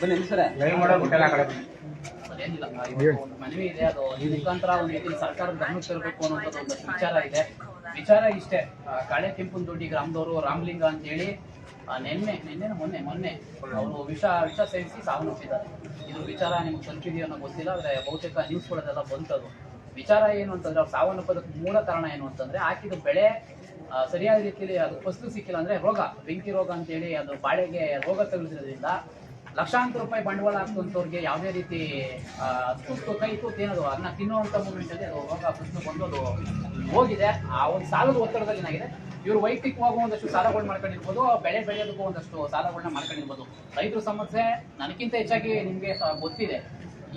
ಬನ್ನಿ ಸರ ಮನವಿ ಇದೆ ಅದು ಈ ಮುಖಾಂತರ ಒಂದು ರೀತಿ ಸರ್ಕಾರದ ಗಮನಕ್ಕೆ ತರಬೇಕು ಒಂದು ವಿಚಾರ ಇದೆ. ವಿಚಾರ ಇಷ್ಟೇ ಕಾಳೆ ಕೆಂಪನದೊಡ್ಡಿ ಗ್ರಾಮದವರು ರಾಮಲಿಂಗ ಅಂತ ಹೇಳಿ ನಿನ್ನೆ ನಿನ್ನೆ ಮೊನ್ನೆ ಮೊನ್ನೆ ಅವರು ವಿಷ ವಿಷ ಸೇವಿಸಿ ಸಾವನ್ನಪ್ಪಿದ್ದಾರೆ ಇದು ವಿಚಾರ ನಿಮ್ಗೆ ತಲುಪಿದೆಯೋ ಅನ್ನೋ ಗೊತ್ತಿಲ್ಲ ಆದರೆ ಬಹುತೇಕ ನ್ಯೂಸ್ಗಳಲ್ಲೆಲ್ಲ ಬಂತದು. ವಿಚಾರ ಏನು ಅಂತಂದ್ರೆ ಅವ್ರು ಸಾವನ್ನಪ್ಪೋದಕ್ಕೆ ಮೂಲ ಕಾರಣ ಏನು ಅಂತಂದ್ರೆ ಹಾಕಿದ ಬೆಳೆ ಸರಿಯಾದ ರೀತಿಯಲ್ಲಿ ಅದು ಫಸಲು ಸಿಕ್ಕಿಲ್ಲ ಅಂದ್ರೆ ರೋಗ ಬೆಂಕಿ ರೋಗ ಅಂತೇಳಿ ಅದು ಬಾಳೆಗೆ ರೋಗ ತಗುಲಿದ್ರಿಂದ ಲಕ್ಷಾಂತರ ರೂಪಾಯಿ ಬಂಡವಾಳ ಹಾಕುವಂಥವ್ರಿಗೆ ಯಾವುದೇ ರೀತಿ ತುಸ್ತು ಕೈ ತುತ್ತು ಏನದು, ಅದನ್ನ ತಿನ್ನುವಂಥ ಮೂಮೆಂಟಲ್ಲಿ ಅದು ರೋಗ ಪ್ರಶ್ನೆ ಬಂದು ಅದು ಹೋಗಿದೆ. ಆ ಒಂದು ಸಾಲದ ಒತ್ತಡದಲ್ಲಿ ಏನಾಗಿದೆ? ಇವರು ವೈಯಕ್ತಿಕವಾಗಿ ಒಂದಷ್ಟು ಸಾಲಗಳು ಮಾಡ್ಕೊಂಡಿರ್ಬೋದು, ಬೆಳೆ ಬೆಳೆಯೋದಕ್ಕೂ ಒಂದಷ್ಟು ಸಾಲಗಳನ್ನ ಮಾಡ್ಕೊಂಡಿರ್ಬೋದು. ರೈತರ ಸಮಸ್ಯೆ ನನಗಿಂತ ಹೆಚ್ಚಾಗಿ ನಿಮಗೆ ಗೊತ್ತಿದೆ.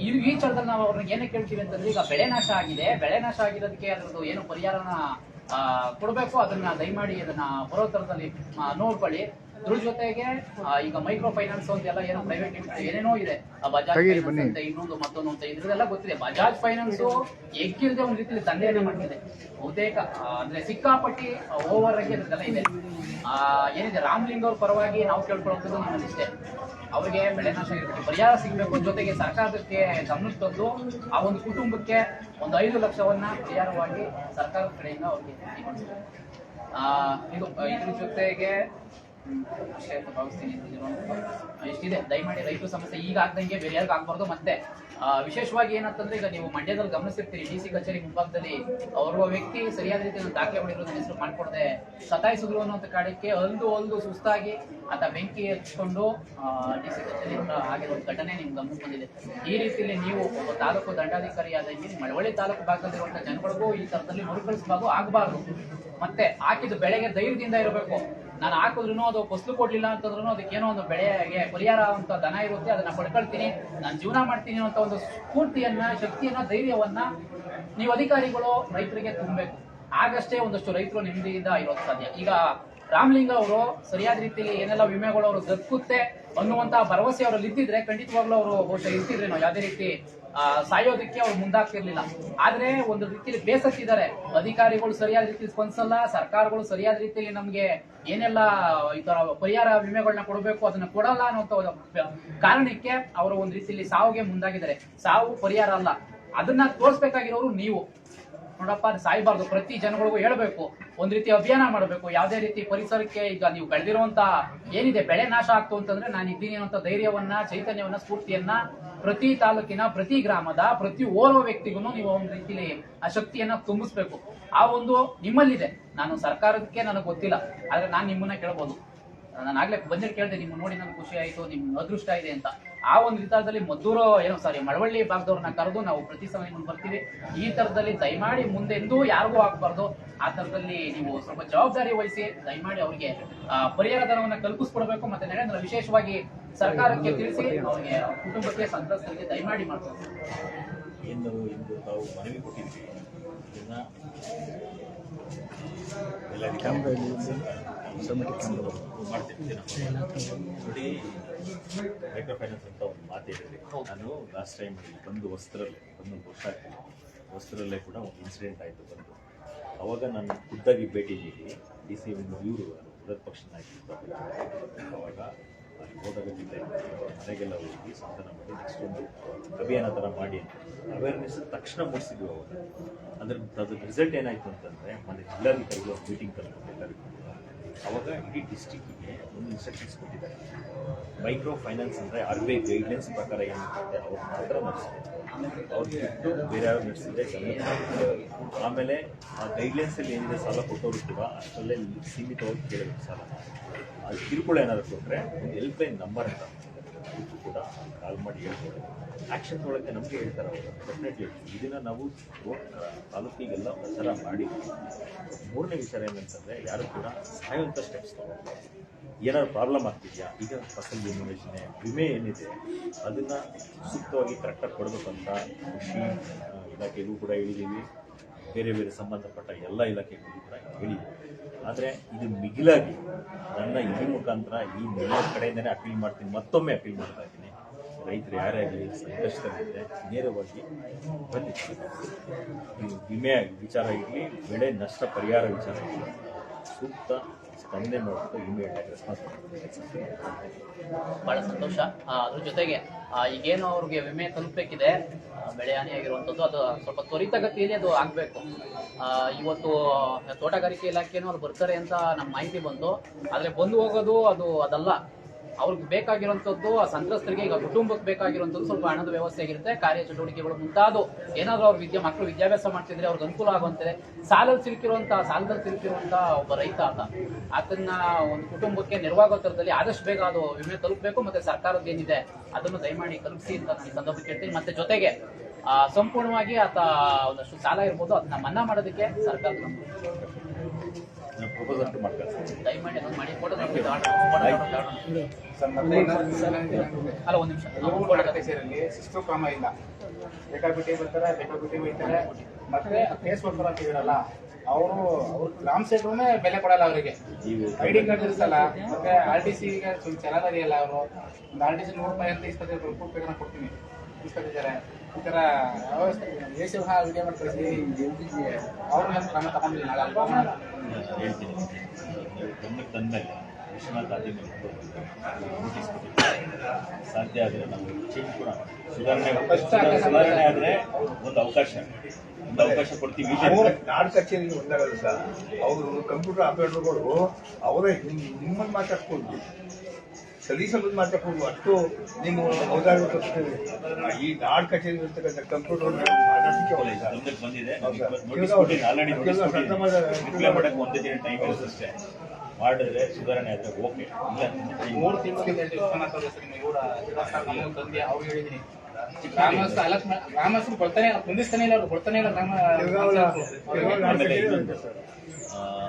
ಈ ಈ ಚಳದಲ್ಲಿ ನಾವು ಅವ್ರನ್ನ ಏನೇ ಕೇಳ್ತೀವಿ ಅಂತಂದ್ರೆ, ಈಗ ಬೆಳೆ ನಾಶ ಆಗಿದೆ. ಬೆಳೆ ನಾಶ ಆಗಿರೋದಕ್ಕೆ ಅದರದ್ದು ಏನು ಪರಿಹಾರನ ಕೊಡ್ಬೇಕು? ಅದನ್ನ ದಯಮಾಡಿ ಅದನ್ನ ಬರೋ ಥರದಲ್ಲಿ ನೋಡ್ಕೊಳ್ಳಿ. ಇದ್ರ ಜೊತೆಗೆ ಈಗ ಮೈಕ್ರೋ ಫೈನಾನ್ಸ್ ಅಂತೆಲ್ಲ ಏನೋ ಪ್ರೈವೇಟ್ ಏನೇನೋ ಇದೆ. ಆ ಬಜಾಜ್ ಫೈನಾನ್ಸ್ ಅಂತ ಇನ್ನೊಂದು ಮತ್ತೊಂದು ಅಂತ ಇದ್ರದೆಲ್ಲ ಗೊತ್ತಿದೆ. ಬಜಾಜ್ ಫೈನಾನ್ಸ್ ಎಗ್ಗಿಲ್ದೆ ಒಂದು ರೀತಿಯಲ್ಲಿ ದಂಧೆಯನ್ನ ಮಾಡ್ತಿದೆ. ಬಹುತೇಕ ಅಂದ್ರೆ ಸಿಕ್ಕಾಪಟ್ಟಿ ಓವರ್ ಆಗಿ ಅದ್ರದ್ದೆಲ್ಲ ಇದೆ. ಆ, ಏನಿದೆ ರಾಮ್ಲಿಂಗ್ ಅವ್ರ ಪರವಾಗಿ ನಾವು ಕೇಳ್ಕೊಳ್ಳೋದು ನಮ್ಮಲ್ಲಿ ಅವ್ರಿಗೆ ಅವರಿಗೆ ಬೆಳೆ ನಾಶ ಇರಬೇಕು ಪರಿಹಾರ ಸಿಗಬೇಕು. ಜೊತೆಗೆ ಸರ್ಕಾರಕ್ಕೆ ಗಮನಿಸ್ತದ್ದು ತಂದು ಆ ಒಂದು ಕುಟುಂಬಕ್ಕೆ ಒಂದು ಐದು ಲಕ್ಷವನ್ನ ಪರಿಹಾರವಾಗಿ ಸರ್ಕಾರದ ಕಡೆಯಿಂದ ಅವ್ರಿಗೆ ಇದು ಆ, ಇದು ಇದ್ರ ಜೊತೆಗೆ ಇಷ್ಟಿದೆ. ದಯಮಾಡಿ ರೈತ ಸಮಸ್ಯೆ ಈಗ ಆಗ್ದಂಗೆ ಬೇರೆ ಯಾರಿಗೂ ಆಗ್ಬಾರ್ದು. ಮತ್ತೆ ವಿಶೇಷವಾಗಿ ಏನಂತಂದ್ರೆ ಈಗ ನೀವು ಮಂಡ್ಯದಲ್ಲಿ ಗಮನಿಸಿರ್ತೀರಿ, ಡಿ ಸಿ ಕಚೇರಿ ಮುಂಭಾಗದಲ್ಲಿ ಓರ್ವ ವ್ಯಕ್ತಿ ಸರಿಯಾದ ರೀತಿಯಲ್ಲಿ ದಾಖಲೆ ಮಾಡಿರೋದನ್ನ ಹೆಸರು ಮಾಡಿಕೊಡದೆ ಸತಾಯಿಸಿದ್ರು ಅನ್ನೋಂಥ ಕಾರಣಕ್ಕೆ ಅಲ್ದು ಅಲ್ದು ಸುಸ್ತಾಗಿ ಆತ ಬೆಂಕಿ ಹಚ್ಕೊಂಡು ಡಿ ಸಿ ಕಚೇರಿ ಆಗಿರೋ ಘಟನೆ ನಿಮ್ಗೆ ಗಮನಕ್ಕೆ ಬಂದಿದೆ. ಈ ರೀತಿಯಲ್ಲಿ ನೀವು ತಾಲೂಕು ದಂಡಾಧಿಕಾರಿಯಾದಂಗೆ ಮಳವಳ್ಳಿ ತಾಲೂಕು ಭಾಗದಲ್ಲಿರುವಂಥ ಜನಗಳಿಗೂ ಈ ಥರದಲ್ಲಿ ಮರುಕಳಿಸಬಾರ್ದು, ಆಗಬಾರ್ದು. ಮತ್ತೆ ಹಾಕಿದ್ದು ಬೆಳೆಗೆ ಧೈರ್ಯದಿಂದ ಇರಬೇಕು. ನಾನು ಹಾಕಿದ್ರು ಅದು ಫಸಲು ಕೊಡ್ಲಿಲ್ಲ ಅಂತಂದ್ರೂ ಅದಕ್ಕೆ ಏನೋ ಒಂದು ಬೆಳೆಗೆ ಪರಿಹಾರ ಅಂತ ದನ ಇರುತ್ತೆ, ಅದನ್ನ ಪಡ್ಕೊಳ್ತೀನಿ. ನಾನು ಜೀವನ ಮಾಡ್ತೀನಿ ಅಂತ ಒಂದು ಸ್ಫೂರ್ತಿಯನ್ನ, ಶಕ್ತಿಯನ್ನ, ಧೈರ್ಯವನ್ನ ನೀವು ಅಧಿಕಾರಿಗಳು ರೈತರಿಗೆ ತುಂಬಬೇಕು. ಆಗಷ್ಟೇ ಒಂದಷ್ಟು ರೈತರು ನೆಮ್ಮದಿಯಿಂದ ಇರೋದು ಸಾಧ್ಯ. ಈಗ ರಾಮಲಿಂಗ ಅವರು ಸರಿಯಾದ ರೀತಿಯಲ್ಲಿ ಏನೆಲ್ಲ ವಿಮೆಗಳು ಅವರು ದಕ್ಕುತ್ತೆ ಅನ್ನುವಂತ ಭರವಸೆ ಅವರಲ್ಲಿ ಇದ್ದಿದ್ರೆ ಖಂಡಿತವಾಗ್ಲೂ ಅವರು ಬಹುಶಃ ಇರ್ತಿದ್ರೇನೋ ಯಾವುದೇ ರೀತಿ ಸಾಯೋದಕ್ಕೆ ಅವ್ರು ಮುಂದಾಗ್ತಿರ್ಲಿಲ್ಲ. ಆದ್ರೆ ಒಂದು ರೀತಿಯಲ್ಲಿ ಬೇಸತ್ತಿದ್ದಾರೆ. ಅಧಿಕಾರಿಗಳು ಸರಿಯಾದ ರೀತಿಯಲ್ಲಿ ಸ್ಪಂದಿಸಲ್ಲ, ಸರ್ಕಾರಗಳು ಸರಿಯಾದ ರೀತಿಯಲ್ಲಿ ನಮ್ಗೆ ಏನೆಲ್ಲ ಈ ತರ ಪರಿಹಾರ ವಿಮೆಗಳನ್ನ ಕೊಡಬೇಕು ಅದನ್ನ ಕೊಡಲ್ಲ ಅನ್ನುವಂತ ಕಾರಣಕ್ಕೆ ಅವರು ಒಂದು ರೀತಿಯಲ್ಲಿ ಸಾವಿಗೆ ಮುಂದಾಗಿದ್ದಾರೆ. ಸಾವು ಪರಿಹಾರ ಅಲ್ಲ. ಅದನ್ನ ತೋರಿಸ್ಬೇಕಾಗಿರೋರು ನೀವು. ನೋಡಪ್ಪ ಸಾಯ್ಬಾರ್ದು. ಪ್ರತಿ ಜನಗಳಿಗೂ ಹೇಳಬೇಕು. ಒಂದು ರೀತಿ ಅಭಿಯಾನ ಮಾಡಬೇಕು. ಯಾವುದೇ ರೀತಿ ಪರಿಸರಕ್ಕೆ ಈಗ ನೀವು ಬೆಳೆದಿರುವಂತ ಏನಿದೆ, ಬೆಳೆ ನಾಶ ಆಗ್ತು ಅಂತಂದ್ರೆ ನಾನು ಇದ್ದೀನಿ ಅನ್ನೋ ಧೈರ್ಯವನ್ನ, ಚೈತನ್ಯವನ್ನ, ಸ್ಫೂರ್ತಿಯನ್ನ ಪ್ರತಿ ತಾಲೂಕಿನ, ಪ್ರತಿ ಗ್ರಾಮದ, ಪ್ರತಿ ಓರ್ವ ವ್ಯಕ್ತಿಗೂ ನೀವು ಒಂದು ರೀತಿಲಿ ಆ ಶಕ್ತಿಯನ್ನ ತುಂಬಿಸ್ಬೇಕು. ಆ ಒಂದು ನಿಮ್ಮಲ್ಲಿದೆ. ನಾನು ಸರ್ಕಾರಕ್ಕೆ ನನಗೆ ಗೊತ್ತಿಲ್ಲ. ಆದ್ರೆ ನಾನು ನಿಮ್ಮನ್ನ ಕೇಳ್ಬೋದು. ನಾನು ಆಗ್ಲೇ ಬಂದಿಟ್ಟು ಕೇಳಿದೆ ನಿಮ್ಮ ನೋಡಿ ನನಗೆ ಖುಷಿ ಆಯ್ತು ನಿಮ್ಮ ಅದೃಷ್ಟ ಇದೆ ಅಂತ. ಆ ಒಂದು ವಿಚಾರದಲ್ಲಿ ಮದ್ದೂರು ಏನು ಸಾರಿ ಮಳವಳ್ಳಿ ಭಾಗದವ್ರನ್ನ ಕರೆದು ನಾವು ಪ್ರತಿ ಸಲ ಮುಂದೆ ಬರ್ತೀವಿ. ಈ ತರದಲ್ಲಿ ದಯಮಾಡಿ ಮುಂದೆ ಎಂದೂ ಯಾರಿಗೂ ಆಗಬಾರ್ದು. ಆ ತರದಲ್ಲಿ ನೀವು ಸ್ವಲ್ಪ ಜವಾಬ್ದಾರಿ ವಹಿಸಿ ದಯಮಾಡಿ ಅವರಿಗೆ ಪರಿಹಾರ ಧನವನ್ನು ಕಲ್ಪಿಸ್ಕೊಡ್ಬೇಕು ಮತ್ತೆ ನರೇಂದ್ರ ವಿಶೇಷವಾಗಿ ಸರ್ಕಾರಕ್ಕೆ ತಿಳಿಸಿ ಅವರಿಗೆ ಕುಟುಂಬಕ್ಕೆ ಸಂತ್ರಸ್ತರಿಗೆ ದಯಮಾಡಿ ಮಾಡ್ತೀವಿ ಏನು ಇಂದು ತಾವು ಮನವಿ ಕೊಟ್ಟಿದ್ವಿ ಇದನ್ನ ಎಲ್ಲ ಮಾಡ್ತಿರ್ತೀವಿ ನೋಡಿ ಮೈಕ್ರೋ ಫೈನಾನ್ಸ್ ಅಂತ ಒಂದು ಮಾತು ಹೇಳಿದ್ರಿ. ನಾನು ಲಾಸ್ಟ್ ಟೈಮ್ ಬಂದು ವಸ್ತ್ರಲ್ಲೇ ಬಂದು ವರ್ಷ ಆಗ್ತಿಲ್ಲ ವಸ್ತ್ರಲ್ಲೇ ಕೂಡ ಒಂದು ಇನ್ಸಿಡೆಂಟ್ ಆಯಿತು ಬಂದು. ಅವಾಗ ನಾನು ಖುದ್ದಾಗಿ ಭೇಟಿ ನೀಡಿ ಡಿ ಸಿ ಒಂದು ಇವರು ವಿರೋಧ ಪಕ್ಷ ನಾಯಕರು ಅವಾಗ ಅಲ್ಲಿ ಹೋದಾಗ ಜಿಲ್ಲೆ ಮನೆಗೆಲ್ಲ ಹೋಗಿ ಸಂತಾನ ಮಾಡಿ ನೆಕ್ಸ್ಟ್ ಒಂದು ಅಭಿಯಾನ ಥರ ಮಾಡಿ ಅಂತ. ಅವೇರ್ನೆಸ್ ತಕ್ಷಣ ಮೂಡಿಸಿದ್ವಿ ಅವಾಗ. ಅದ್ರ ಅದ್ರ ರಿಸಲ್ಟ್ ಏನಾಯಿತು ಅಂತಂದರೆ ಮೊನ್ನೆ ಜಿಲ್ಲಾಧಿಕಾರಿಗಳು ಮೀಟಿಂಗ್ ಕರೆದು ಎಲ್ಲರಿಗೂ. ಅವಾಗ ಇಡೀ ಡಿಸ್ಟಿಕ್ಕಿಗೆ ಒಂದು ಇನ್ಸ್ಟ್ರಕ್ಷನ್ಸ್ ಕೊಟ್ಟಿದ್ದಾರೆ. ಮೈಕ್ರೋ ಫೈನಾನ್ಸ್ ಅಂದರೆ ಆರ್ ಬಿ ಐ ಗೈಡ್ಲೈನ್ಸ್ ಪ್ರಕಾರ ಏನಿರುತ್ತೆ ಅವ್ರು ಮಾತ್ರ ನಡೆಸ್ತಾರೆ ಅವ್ರಿಗೆ ಬಿಟ್ಟು ಬೇರೆ ಯಾರು ನಡೆಸಿದ್ರೆ ಆಮೇಲೆ ಆ ಗೈಡ್ಲೈನ್ಸಲ್ಲಿ ಏನಿದೆ ಸಾಲ ಕೊಟ್ಟೋರು ಕೂಡ ಅಷ್ಟರಲ್ಲೇ ಸೀಮಿತವಾಗಿ ಕೇಳಬೇಕು ಸಾಲ. ಅದು ಕಿರುಕುಳ ಏನಾದರೂ ಕೊಟ್ಟರೆ ಒಂದು ಹೆಲ್ಪ್ ಲೈನ್ ನಂಬರ್ ಅಂತ. ಅದಕ್ಕೂ ಕೂಡ ಕಾಲ್ ಮಾಡಿ ಹೇಳ್ತಾರೆ ಆ್ಯಕ್ಷನ್ ತೊಗೊಳಕ್ಕೆ ನಮಗೆ ಹೇಳ್ತಾರೆ ಅವರು. ಡೆಫಿನೆಟ್ಲಿ ಇದನ್ನು ನಾವು ತಾಲೂಕಿಗೆಲ್ಲ ಪ್ರಚಾರ ಮಾಡಿ, ಮೂರನೇ ವಿಚಾರ ಏನಂತಂದರೆ ಯಾರು ಕೂಡ ಸಾಯುವಂಥ ಸ್ಟೆಪ್ಸ್ ತಗೋಬೇಕು ಏನಾದ್ರು ಪ್ರಾಬ್ಲಮ್ ಆಗ್ತಿದೆಯಾ? ಈಗ ಫಸಲ್ ವಿಮೆ ಯೋಜನೆ ವಿಮೆ ಏನಿದೆ, ಅದನ್ನು ಸೂಕ್ತವಾಗಿ ಕರೆಕ್ಟಾಗಿ ಕೊಡಬೇಕಂತ ಕೃಷಿ ಇಲಾಖೆಗೂ ಕೂಡ ಹೇಳಿದ್ದೀವಿ ಬೇರೆ ಬೇರೆ ಸಂಬಂಧಪಟ್ಟ ಎಲ್ಲ ಇಲಾಖೆಗಳಿಗೂ ಕೂಡ ಹೇಳಿದ್ದೀವಿ ಆದರೆ ಇದು ಮಿಗಿಲಾಗಿ ನನ್ನ ಈ ಮುಖಾಂತರ ಈ ನಿಮ್ಮ ಕಡೆಯಿಂದನೇ ಅಪೀಲ್ ಮಾಡ್ತೀನಿ, ಮತ್ತೊಮ್ಮೆ ಅಪೀಲ್ ಮಾಡ್ತಾ ಇದ್ದೀನಿ. ರೈತರು ಯಾರೇ ಆಗಲಿ ಸಂಕಷ್ಟದಲ್ಲಿದ್ದರೆ ನೇರವಾಗಿ ಬನ್ನಿ ವಿಮೆ ವಿಚಾರ ಇರಲಿ, ಬೆಳೆ ನಷ್ಟ ಪರಿಹಾರ ವಿಚಾರ ಇರಲಿ. ಸೂಕ್ತ ಸ್ಪಂದನೆ ಮಾಡಿಬಿಟ್ಟು ಇಮಿಡಿಯೇಟ್ ಆಗಿ ರೆಸ್ಪಾನ್ಸ್ ಬಹಳ ಸಂತೋಷ. ಅದ್ರ ಜೊತೆಗೆ ಈಗೇನು ಅವ್ರಿಗೆ ವಿಮೆ ತಲುಪಬೇಕಿದೆ ಬೆಳೆ ಹಾನಿ ಆಗಿರುವಂಥದ್ದು ಅದು ಸ್ವಲ್ಪ ತ್ವರಿತಗತಿಯಲ್ಲಿ ಅದು ಆಗಬೇಕು. ಇವತ್ತು ತೋಟಗಾರಿಕೆ ಇಲಾಖೆನೂ ಅವ್ರು ಬರ್ತಾರೆ ಅಂತ ನಮ್ಮ ಮಾಹಿತಿ ಬಂತು. ಆದರೆ ಬಂದು ಹೋಗೋದು ಅದು ಅದಲ್ಲ. ಅವ್ರಿಗೆ ಬೇಕಾಗಿರುವಂಥದ್ದು ಆ ಸಂತ್ರಸ್ತರಿಗೆ ಈಗ ಕುಟುಂಬಕ್ಕೆ ಬೇಕಾಗಿರುವಂಥದ್ದು ಸ್ವಲ್ಪ ಹಣದ ವ್ಯವಸ್ಥೆ ಆಗಿರುತ್ತೆ ಕಾರ್ಯಚಟುವಟಿಕೆಗಳು ಚಟುವಟಿಕೆಗಳು ಮುಂತಾದು ಏನಾದರೂ ಅವ್ರ ವಿದ್ಯೆ ಮಕ್ಕಳು ವಿದ್ಯಾಭ್ಯಾಸ ಮಾಡ್ತಿದ್ರೆ ಅವ್ರಿಗೆ ಅನುಕೂಲ ಆಗುವಂತಿದೆ ಸಾಲಲ್ಲಿ ಸಿಲುಕಿರುವಂಥ ಸಾಲದಲ್ಲಿ ಸಿಲುಕಿರುವಂಥ ಒಬ್ಬ ರೈತ ಅಂತ ಅದನ್ನ ಒಂದು ಕುಟುಂಬಕ್ಕೆ ನೆರವಾಗೋ ಥರದಲ್ಲಿ ಆದಷ್ಟು ಬೇಗ ಅದು ವಿಮೆ ತಲುಪಬೇಕು ಮತ್ತೆ ಸರ್ಕಾರದ ಏನಿದೆ ಅದನ್ನು ದಯಮಾಡಿ ತಲುಪಿಸಿ ಅಂತ ನಾನು ಈ ಸಂದರ್ಭಕ್ಕೆ ಹೇಳ್ತೀನಿ ಮತ್ತೆ ಜೊತೆಗೆ ಸಂಪೂರ್ಣವಾಗಿ ಆತ ಒಂದಷ್ಟು ಸಾಲ ಇರ್ಬೋದು, ಅದನ್ನ ಮನ್ನಾ ಮಾಡೋದಕ್ಕೆ ಸರ್ಕಾರ ಪ್ರಪೋಸಲ್ ಮಾಡ್ತಾರೆ. ಅಲ್ಲ ಒಂದು ನಿಮಿಷ. ಸಿಸ್ಟರ್ ಕ್ರಮ ಇಲ್ಲ. ಬೇಕಾಬಿಟ್ಟಿ ಬರ್ತಾರೆ ಬೇಕಾಬಿಟ್ಟಿ ಮತ್ತೆ ಕೇಸ್ ಬರ್ತಾರೆ ಅಂತ ಹೇಳಲ್ಲ ಅವರು ಅವ್ರ ಗ್ರಾಮ ಸೇವಕರೇ ಬೆಲೆ ಕೊಡಲ್ಲ ಅವರಿಗೆ. ಐಡಿ ಐ ಡಿ ಕಾರ್ಡ್ ಇರುತ್ತಲ್ಲ ಮತ್ತೆ ಆರ್ ಟಿ ಸಿಗೆ ಚೆನ್ನಾಗಿ ಅವರು. ಒಂದು ಆರ್ ಟಿ ಸಿ ನೂರು ರೂಪಾಯಿ ಅಂತ ಇಸ್ಕೊತಾರೆ ಕೊಡ್ತೀನಿ. ಇಸ್ಕೊತಿದ್ದಾರೆ ಈ ಥರ ಸಿ ವಿಡಿಯೋ ಮಾಡಿ ಕಳಿಸಿ. ಅವ್ರ ಮೇಲೆ ಕ್ರಮ ತಗೊಂಡಿಲ್ಲ. ನಾಳೆ ಅಲ್ವಾ ಹೇಳ್ತೀನಿ. ನೀವು ಗಮನಕ್ಕೆ ತಂದಮೇಲೆ ವಿಶ್ವನಾಥ್ ಆದಿ ನೋಟಿಸ್ ಸಾಧ್ಯ ಆದರೆ ನಾವು ಚೇಂಜ್ ಕೂಡ ಸುಧಾರಣೆ ಸುಧಾರಣೆ ಆದರೆ ಒಂದು ಅವಕಾಶ. ಒಂದು ಅವಕಾಶ ಕೊಡ್ತೀವಿ ನಾಡ್ ಕಚೇರಿ ಒಂದಾಗಲ್ಲ ಸರ್. ಅವರು ಕಂಪ್ಯೂಟರ್ ಆಪರೇಟರ್ಗಳು ಅವರೇ ನಿಮ್ಮನ್ನು ಮಾತಾಡ್ಕೊಂಡು ಸಲೀಸಲ್ಲಿ ಮಾತಾಡ್ಕೊಂಡು ಅಷ್ಟು ನೀವು ತಪ್ಪಿದ್ದೀರಿ ಈ ನಾಡ್ ಕಚೇರಿ ಇರ್ತಕ್ಕಂಥ ಕಂಪ್ಯೂಟರ್ ಮಾತಾಡ್ಲಿಕ್ಕೆ ಮಾಡಿದ್ರೆ ಸುಧಾರಣೆ ಆದ್ರೆ ಓಕೆ ಮೂರು ತಂದೆ ಅವ್ರು ಹೇಳಿದೀನಿ. ಗ್ರಾಮಸ್ಥ ಗ್ರಾಮಸ್ಥರು ಇಲ್ಲ ಕುಂದಿಸ್ತಾನೆ ಇಲ್ಲ ಅವ್ರು ಕೊಡ್ತಾನೆ ಇಲ್ಲ ಗ್ರಾಮ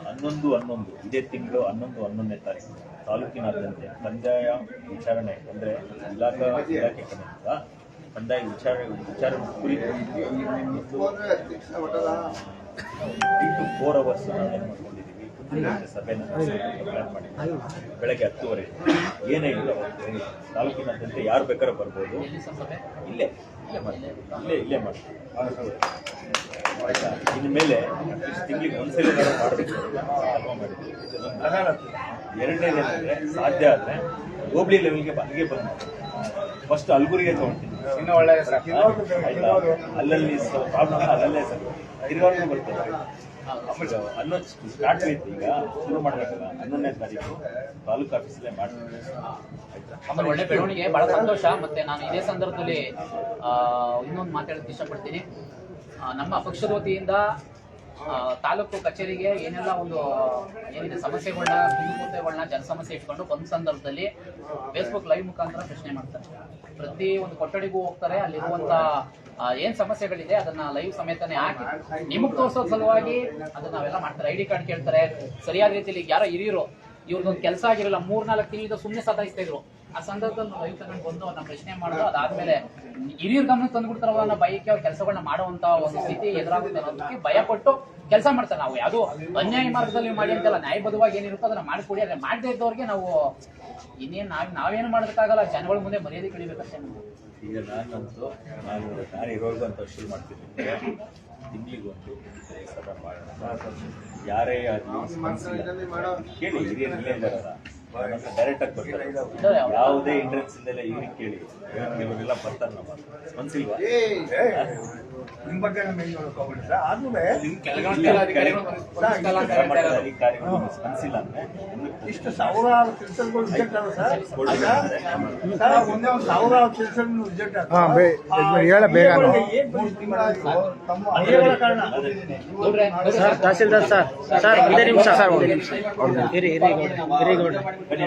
ಹನ್ನೊಂದು ಹನ್ನೊಂದು ಇದೇ ತಿಂಗಳು ಹನ್ನೊಂದು ಹನ್ನೊಂದನೇ ತಾರೀಕು. ತಾಲೂಕಿನಾದ್ಯಂತ ಕಂದಾಯ ವಿಚಾರಣೆ ಅಂದರೆ ಇಲಾಖಾ ಇಲಾಖೆ ಕಡೆಯಿಂದ ಕಂದಾಯ ವಿಚಾರಣೆ ವಿಚಾರ ಕುರಿತು ಟು ಫೋರ್ ಅವರ್ಸ್ ಏನು ಮಾಡ್ಕೊಂಡಿದ್ದೀವಿ ಮಾಡಿದ್ದೀವಿ ಬೆಳಗ್ಗೆ ಹತ್ತುವರೆ. ಏನೇ ಇಲ್ಲ ತಾಲೂಕಿನಾದ್ಯಂತ ಯಾರು ಬೇಕಾದ್ರೂ ಬರ್ಬೋದು. ಸಭೆ ಇಲ್ಲೇ ಇಲ್ಲೇ ಇಲ್ಲೇ ಇಲ್ಲೇ ಆಯ್ತಾ? ಇನ್ನು ಮೇಲೆ ಅಟ್ಲೀಸ್ಟ್ ತಿಂಗಳಿಗೆ ಒಂದ್ಸಲ ಮಾಡಬೇಕು ಅಲ್ವಾ ಮಾಡಿದ್ವಿ. ಎರಡನೇದೇನಂದ್ರೆ ಸಾಧ್ಯ ಆದರೆ ಹೋಬಳಿ ಲೆವೆಲ್ಗೆ ಅಲ್ಲಿಗೆ ಬಂದು ಫಸ್ಟ್ ಅಲ್ಗುರಿಗೆ ತೊಗೊಳ್ತೀನಿ ಇನ್ನೂ ಆಯ್ತಾ ಅಲ್ಲಲ್ಲಿ ಪ್ರಾಬ್ಲಮ್ ಅಲ್ಲಲ್ಲೇ ಸರ್. ತಿರ್ಗಾವಣೆ ಬರ್ತದೆ. ಆಮೇಲೆ ಸ್ಟಾರ್ಟ್ ಆಯ್ತು ಈಗ. ಶುರು ಮಾಡಬೇಕಲ್ಲ, ಹನ್ನೊಂದನೇ ತಾರೀಕು. ತಾಲೂಕು ಆಫೀಸಲ್ಲೇ ಮಾಡ್ತೀವಿ ಆಮೇಲೆ ಒಳ್ಳೆ ಬೆಳವಣಿಗೆ, ಬಹಳ ಸಂತೋಷ. ಮತ್ತೆ ನಾನು ಇದೇ ಸಂದರ್ಭದಲ್ಲಿ ಇನ್ನೊಂದು ಮಾತಾಡೋದಕ್ಕೆ ಇಷ್ಟಪಡ್ತೀನಿ. ನಮ್ಮ ಪಕ್ಷದ ವತಿಯಿಂದ ತಾಲೂಕು ಕಚೇರಿಗೆ ಏನೆಲ್ಲ ಒಂದು, ಏನಿದೆ ಸಮಸ್ಯೆಗಳನ್ನ ಜನ ಸಮಸ್ಯೆ ಇಟ್ಕೊಂಡು ಒಂದು ಸಂದರ್ಭದಲ್ಲಿ ಫೇಸ್ಬುಕ್ ಲೈವ್ ಮುಖಾಂತರ ಪ್ರಶ್ನೆ ಮಾಡ್ತಾರೆ. ಪ್ರತಿ ಒಂದು ಕೊಠಡಿಗೂ ಹೋಗ್ತಾರೆ, ಅಲ್ಲಿರುವಂತ ಏನ್ ಸಮಸ್ಯೆಗಳಿದೆ ಅದನ್ನ ಲೈವ್ ಸಮೇತನೇ ಹಾಕಿ, ನಿಮಗ್ ತೋರ್ಸೋದ್ ಸಲುವಾಗಿ ಅದನ್ನ ನಾವೆಲ್ಲ ಮಾಡ್ತಾರೆ. ಐ ಡಿ ಕಾರ್ಡ್ ಕೇಳ್ತಾರೆ. ಸರಿಯಾದ ರೀತಿಯಲ್ಲಿ ಯಾರೋ ಹಿರಿಯರು, ಇವ್ರದ್ದೊಂದು ಕೆಲಸ ಆಗಿರಲ್ಲ, ಮೂರ್ನಾಲ್ಕು ತಿಂಗಳಿಂದ ಸುಮ್ಮನೆ ಸತಾಯಿಸ್ತಾ ಇದ್ರು. ಆ ಸಂದರ್ಭದಲ್ಲಿ ರೈತ ತಗೊಂಡು ಬಂದು ಅವ್ರನ್ನ ಪ್ರಶ್ನೆ ಮಾಡೋದು, ಅದಾದ್ಮೇಲೆ ಹಿರಿಯರ ಗಮನಕ್ಕೆ ತಂದ್ಬಿಡ್ತಾರಲ್ಲ ಅನ್ನೋ ಭಯಕ್ಕೆ ಯಾವ ಕೆಲಸಗಳನ್ನ ಮಾಡುವಂತ ಒಂದು ಸ್ಥಿತಿ ಎದುರಾಗುತ್ತೆ ಅನ್ನೋದಕ್ಕೆ ಭಯ ಪಟ್ಟು ಕೆಲಸ ಮಾಡ್ತಾರೆ. ನಾವು ಯಾವುದು ಅನ್ಯಾಯ ಮಾರ್ಗದಲ್ಲಿ ಮಾಡಿ ಅಂತಲ್ಲ ನ್ಯಾಯಬದ್ಧವಾಗಿ ಏನಿರುತ್ತೋ ಅದನ್ನ ಮಾಡ್ಕೊಡಿ. ಅದ್ರ ಮಾಡದೇ ಇದ್ದವ್ರಿಗೆ ನಾವು ಇನ್ನೇನು ನಾವ್ ನಾವೇನು ಮಾಡೋದಕ್ಕಾಗಲ್ಲ, ಜನಗಳ ಮುಂದೆ ಮರ್ಯಾದೆ ಕಳಿಬೇಕಷ್ಟೇ ಈಗ ನಾನಂತೂ ನಾನು ನಾನು ಇರೋರ್ಗು ಅಂತ ಶುರು ಮಾಡ್ತಿದ್ದೀನಿ. ತಿಂಗಳಿಗೊಂದು ಮಾಡೋಣ. ಯಾರೇ ಆಗಲಿ ಕೇಳಿ, ಹಿರಿಯರು ಇಲ್ಲೇ ಇದ್ದಾರಲ್ಲ. ಡೈರೆಕ್ಟ್ ಆಗಿ ಬರ್ತಾರೆ ಯಾವುದೇ ಇಂಟ್ರೆನ್ಸ್ ಇಲ್ಲದೆ ಇವ್ರಿಗೆ ಕೇಳಿ. ಕೆಲವರೆಲ್ಲ ಬರ್ತಾರೆ ನಮ್ಮ ಮನ್ಸಿಲ್ವಾ ನಿಮ್ಮ ಬಗ್ಗೆ ಸ್ಪಂದಿಸಲ್ಲ ಅಂದ್ರೆ ಇಷ್ಟು ಸಾವಿರಾರು ಕೆಲಸಗಳು ರಿಜೆಕ್ಟ್ ಸರ್? ಒಂದೇ ಒಂದು ಸಾವಿರಾರು ಕೆಲಸಗಳು ರಿಜೆಕ್ಟ್ ಆಗ ತಹಸೀಲ್ದಾರ್ ಸರ್. ಸರ್ ಒಂದೇ ನಿಮಿಷ. ಸರ್ ಒಂದೇ ನಿಮಿಷ. ಇರಿ ಬನ್ನಿ